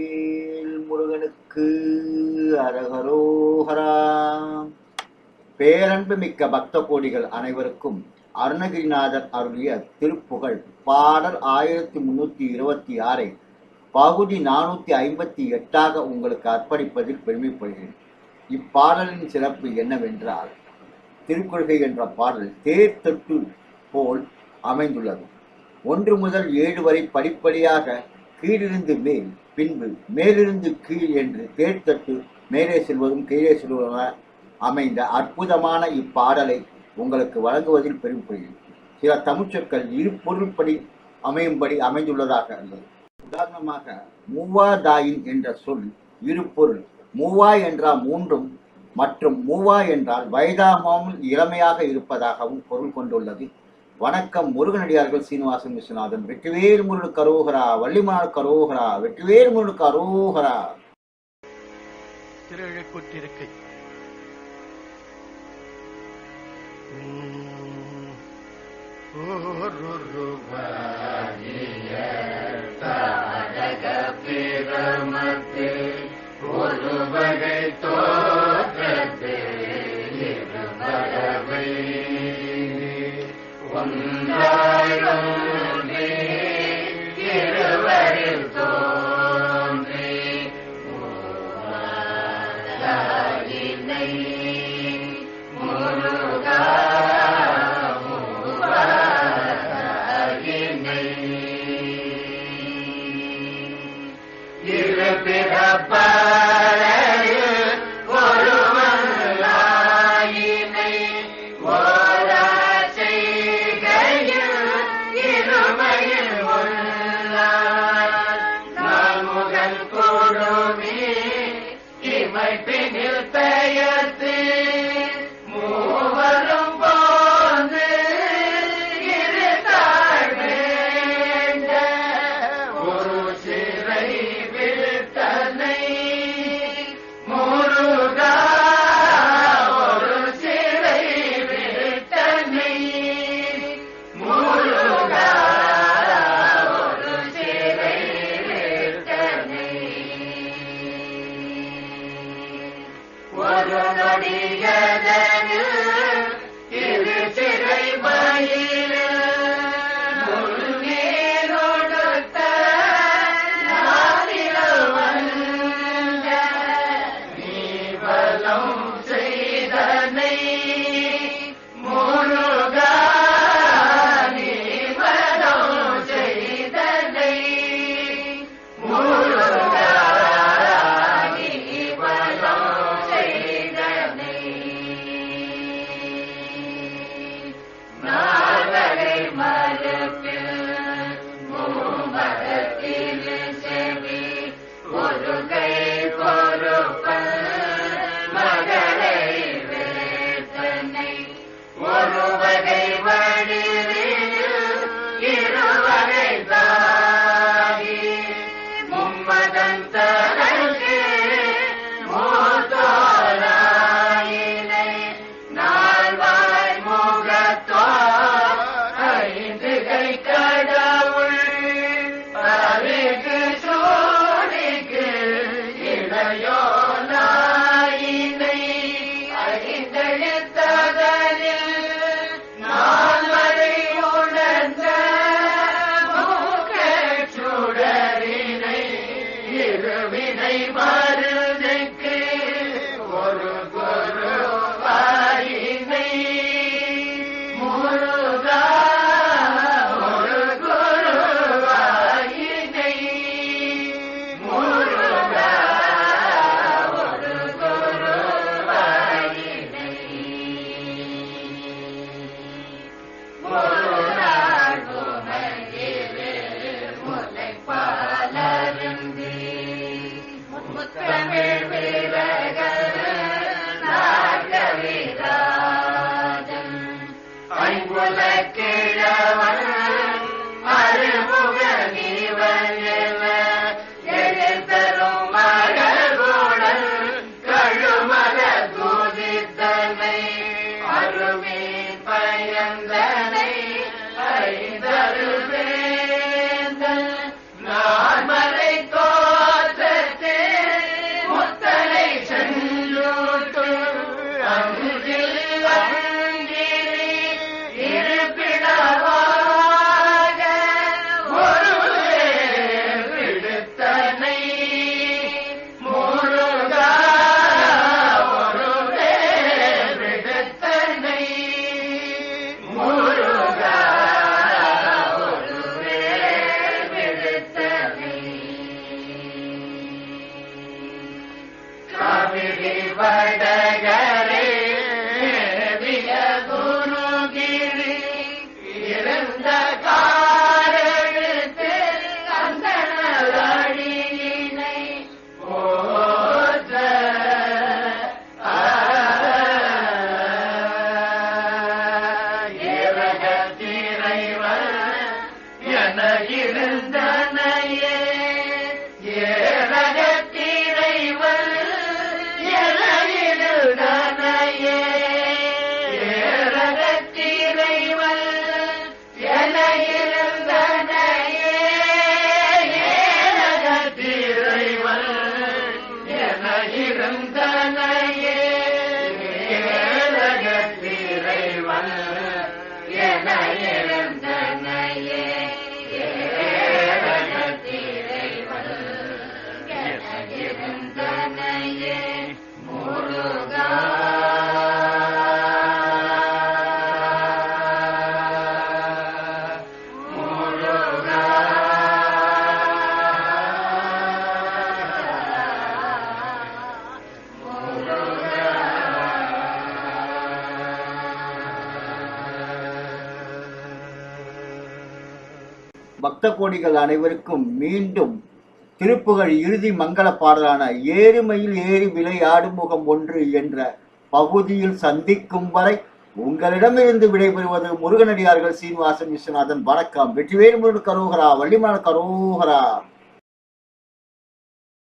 வேல் முருகனுக்கு அரகரோகரா. பேரன்பு மிக்க பக்த கோடிகள் அனைவருக்கும் அருணகிரிநாதர் அருளிய திருப்புகழ். பாடல் ஆயிரத்தி முன்னூத்தி இருபத்தி ஆறை பகுதி நானூத்தி ஐம்பத்தி எட்டாக உங்களுக்கு அர்ப்பணிப்பதில் பெருமைப்படுகிறேன். இப்பாடலின் சிறப்பு என்னவென்றால் திருக்கொள்கை என்ற பாடல் தேர்தட்டு போல் அமைந்துள்ளது. ஒன்று முதல் ஏழு வரை படிப்படியாக கீழிருந்து மேல் பின்பு மேலிருந்து கீழ் என்று தேர்தட்டு மேலே செல்வதும் கீழே செல்வதுமாக அமைந்த அற்புதமான இப்பாடலை உங்களுக்கு வழங்குவதில் பெருமைப்படுகிறேன் சில தமிழ்ச்சொற்கள் இரு பொருள்படி அமையும்படி அமைந்துள்ளதாக உள்ளது உதாரணமாக மூவாதாயின் என்ற சொல் இரு பொருள். மூவா என்றால் மூன்றும் மற்றும் மூவா என்றால் வயதாகாமல் இளமையாக இருப்பதாகவும் பொருள் கொண்டுள்ளது. வணக்கம் முருகனடியார்கள் சீனிவாசன் விஸ்வநாதன். வெற்றிவேல் முருகன் கரோகரா வள்ளிமாள் கரோகரா வெற்றிவேல் முருகன் கரோகரா திருழக்குற்றிருக்கை ஒரு ஒன்றாய் இமைப்பினில் பெயர்த்து Maria. இறைவன் என இருந்தனையே ஏரகத்திரைவன் என இருந்தனையே ஏரகத்திரைவன் என இருந்தனையே ஏரகத்திரைவன் என இருந்தனையே ஏரகத்திரைவன் என பக்த கோடிகள் அனைவருக்கும் மீண்டும் திருப்புகழ் இறுதி மங்கள பாடலான ஏறுமையில் ஏறி விளையாடும் முகம் ஒன்று என்ற பகுதியில் சந்திக்கும் வரை உங்களிடமிருந்து விடைபெறுவது முருகனடியார்கள் சீனிவாசன் விஸ்வநாதன். வணக்கம். வெற்றிவேல் முருகன் கரோகரா வள்ளிமான கரோகரா.